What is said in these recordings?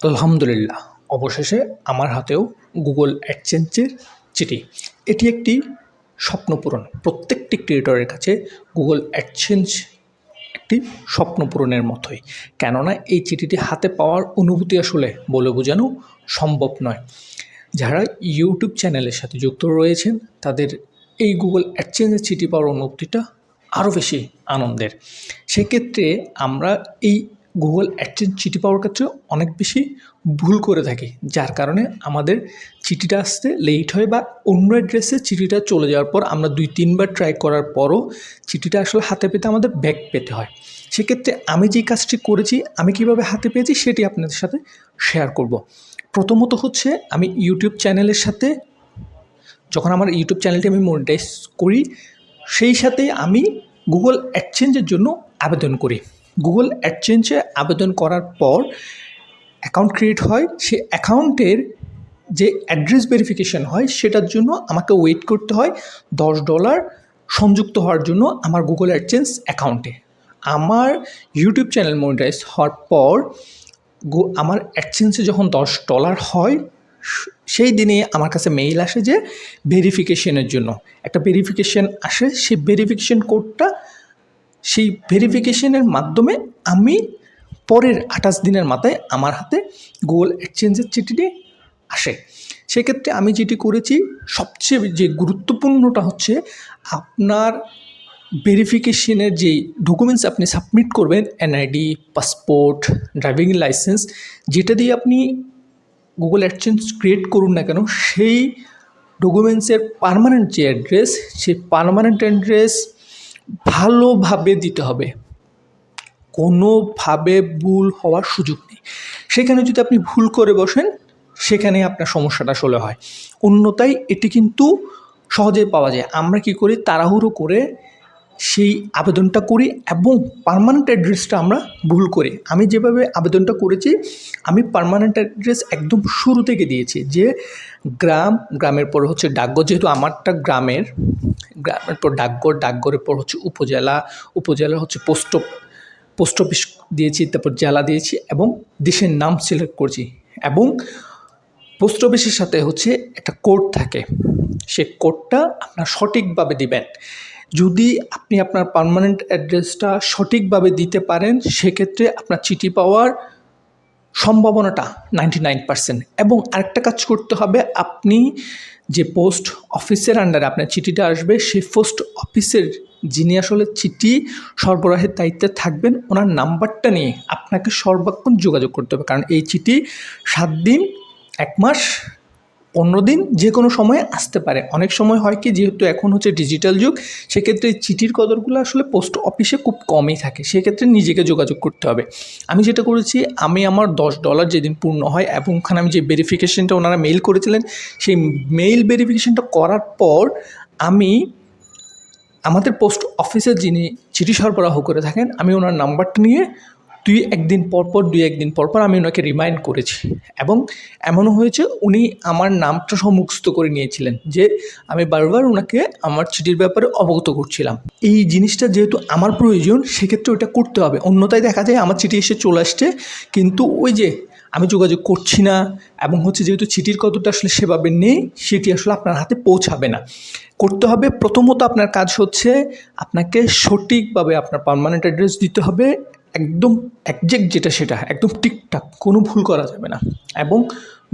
আলহামদুলিল্লাহ, অবশেষে আমার হাতেও গুগল অ্যাডসেন্সের চিঠি। এটি একটি স্বপ্ন পূরণ। প্রত্যেকটি ক্রিয়েটরের কাছে গুগল অ্যাডসেন্স একটি স্বপ্ন পূরণের মতোই। কেননা, এই চিঠিটি হাতে পাওয়ার অনুভূতি আসলে বলে বোঝানো সম্ভব নয়। যারা ইউটিউব চ্যানেলের সাথে যুক্ত রয়েছেন, তাদের এই গুগল অ্যাডসেন্সের চিঠি পাওয়ার অনুভূতিটা আরও বেশি আনন্দের। সেক্ষেত্রে আমরা এই গুগল অ্যাডসেন্স চিঠি পাওয়ার ক্ষেত্রে অনেক বেশি ভুল করে থাকি। যার কারণে আমাদের চিঠিটা আসতে লেট হয় বা অন্য অ্যাড্রেসে চিঠিটা চলে যাওয়ার পর আমরা দুই, তিনবার ট্রাই করার পরও চিঠিটা আসলে হাতে পেতে আমাদের ব্যাক পেতে হয়। সেক্ষেত্রে আমি যে কাজটি করেছি, আমি কীভাবে হাতে পেয়েছি সেটি আপনাদের সাথে শেয়ার করব। প্রথমত হচ্ছে আমি ইউটিউব চ্যানেলের সাথে যখন আমার ইউটিউব চ্যানেলটি আমি মনিটাইজ করি, সেই সাথে আমি গুগল অ্যাডসেঞ্জের জন্য আবেদন করি। গুগল অ্যাডসেঞ্জে আবেদন করার পর অ্যাকাউন্ট ক্রিয়েট হয়। সেই অ্যাকাউন্টের যে অ্যাড্রেস ভেরিফিকেশন হয়, সেটার জন্য আমাকে ওয়েট করতে হয়। দশ ডলার সংযুক্ত হওয়ার জন্য আমার গুগল অ্যাডসেন্স অ্যাকাউন্টে আমার ইউটিউব চ্যানেল মনিটাইজ হওয়ার পর আমার অ্যাডসেন্সে যখন দশ ডলার হয়, সেই দিনে আমার কাছে মেইল আসে যে ভেরিফিকেশনের জন্য। একটা ভেরিফিকেশন আসে, সেই ভেরিফিকেশন কোডটা সেই ভেরিফিকেশনের মাধ্যমে আমি পরের আঠাশ দিনের মাথায় আমার হাতে গুগল এক্সচেঞ্জের চিঠিটি আসে। সেক্ষেত্রে আমি যেটি করেছি, সবচেয়ে যে গুরুত্বপূর্ণটা হচ্ছে আপনার ভেরিফিকেশনের যে ডকুমেন্টস আপনি সাবমিট করবেন এনআইডি পাসপোর্ট ড্রাইভিং লাইসেন্স যেটা দিয়ে আপনি গুগল অ্যাডসেন্স ক্রিয়েট করুন না কেন, সেই ডকুমেন্টসের পার্মানেন্ট যে অ্যাড্রেস সেই পার্মানেন্ট অ্যাড্রেস ভালোভাবে দিতে হবে। কোনোভাবে ভুল হওয়ার সুযোগ নেই। সেখানে যদি আপনি ভুল করে বসেন, সেখানে আপনার সমস্যাটা আসলে হয়। অন্যতায় এটি কিন্তু সহজে পাওয়া যায়। আমরা কি করি? তাড়াহুড়ো করে সেই আবেদনটা করি এবং পার্মানেন্ট অ্যাড্রেসটা আমরা ভুল করি। আমি যেভাবে আবেদনটা করেছি, আমি পার্মানেন্ট অ্যাড্রেস একদম শুরু থেকে দিয়েছি যে গ্রাম, গ্রামের পর হচ্ছে ডাকঘর, যেহেতু আমারটা গ্রামের গ্রামের পর ডাকঘর, ডাকঘরের পর হচ্ছে উপজেলা উপজেলা হচ্ছে পোস্ট পোস্ট অফিস দিয়েছি, তারপর জেলা দিয়েছি এবং দেশের নাম সিলেক্ট করছি এবং পোস্ট অফিসের সাথে হচ্ছে একটা কোড থাকে। সে কোডটা আপনার সঠিকভাবে দিবেন। যদি আপনি আপনার পার্মানেন্ট অ্যাড্রেসটা সঠিকভাবে দিতে পারেন, সেক্ষেত্রে আপনার চিঠি পাওয়ার সম্ভাবনাটা নাইনটি নাইন পার্সেন্ট এবং আরেকটা কাজ করতে হবে, আপনি যে পোস্ট অফিসের আন্ডারে আপনার চিঠিটা আসবে, সেই পোস্ট অফিসের যিনি আসলে চিঠি সরবরাহের দায়িত্বে থাকবেন, ওনার নাম্বারটা নিয়ে আপনাকে সর্বাক্ষণ যোগাযোগ করতে হবে। কারণ এই চিঠি সাত দিন, এক মাস পনেরো দিন যে কোনো সময়ে আসতে পারে। অনেক সময় হয় কি, যেহেতু এখন হচ্ছে ডিজিটাল যুগ, সেক্ষেত্রে চিঠির কদরগুলো আসলে পোস্ট অফিসে খুব কমই থাকে। সেক্ষেত্রে নিজেকে যোগাযোগ করতে হবে। আমি যেটা করেছি, আমি আমার দশ ডলার যেদিন পূর্ণ হয় এবং ওখানে আমি যে ভেরিফিকেশনটা ওনারা মেইল করেছিলেন, সেই মেইল ভেরিফিকেশনটা করার পর আমি আমাদের পোস্ট অফিসের যিনি চিঠি সরবরাহ করে থাকেন, আমি ওনার নাম্বারটা নিয়ে দুই একদিন পর পর, দুই একদিন পর পর আমি ওনাকে রিমাইন্ড করেছি। এবং এমনও হয়েছে, উনি আমার নামটা সমুখস্থ করে নিয়েছিলেন যে আমি বারবার ওনাকে আমার চিঠির ব্যাপারে অবগত করছিলাম। এই জিনিসটা যেহেতু আমার প্রয়োজন, সেক্ষেত্রে ওটা করতে হবে। অন্যথায় দেখা যায় আমার চিঠি এসে চলে আসছে, কিন্তু ওই যে আমি যোগাযোগ করছি না, এবং হচ্ছে যেহেতু চিঠির কতটা আসলে সেভাবে নেই, সেটি আসলে আপনার হাতে পৌঁছাবে না। করতে হবে প্রথমত আপনার কাজ হচ্ছে, আপনাকে সঠিকভাবে আপনার পার্মানেন্ট অ্যাড্রেস দিতে হবে একদম একজ্যাক্ট যেটা সেটা, একদম ঠিকঠাক, কোনো ভুল করা যাবে না। এবং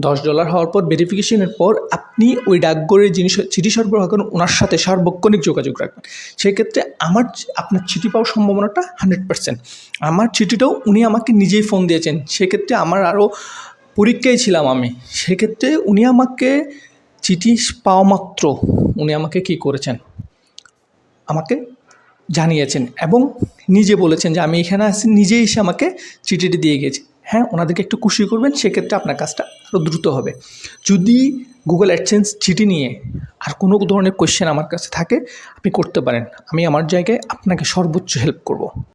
দশ ডলার হওয়ার পর ভেরিফিকেশনের পর আপনি ওই ডাকঘরের জিনিস, চিঠি সরবরাহ করেন, ওনার সাথে সার্বক্ষণিক যোগাযোগ রাখবেন। সেক্ষেত্রে আমার আপনার চিঠি পাওয়ার সম্ভাবনাটা হান্ড্রেড পার্সেন্ট আমার চিঠিটাও উনি আমাকে নিজেই ফোন দিয়েছেন। সেক্ষেত্রে আমার আরও পরীক্ষায় ছিলাম আমি। সেক্ষেত্রে উনি আমাকে চিঠি পাওয়া মাত্র, উনি আমাকে কি করেছেন? আমাকে জানিয়েছেন এবং নিজে বলেছেন যে আমি এখানে আসছি নিজেই এসে আমাকে চিঠিটি দিয়ে গেছে হ্যাঁ ওনাদেরকে একটু খুশি করবেন, সেক্ষেত্রে আপনার কাজটা আরও দ্রুত হবে। যদি গুগল অ্যাডসেন্স চিঠি নিয়ে আর কোনো ধরনের কোয়েশ্চেন আমার কাছে থাকে, আপনি করতে পারেন। আমি আমার জায়গায় আপনাকে সর্বোচ্চ হেল্প করব।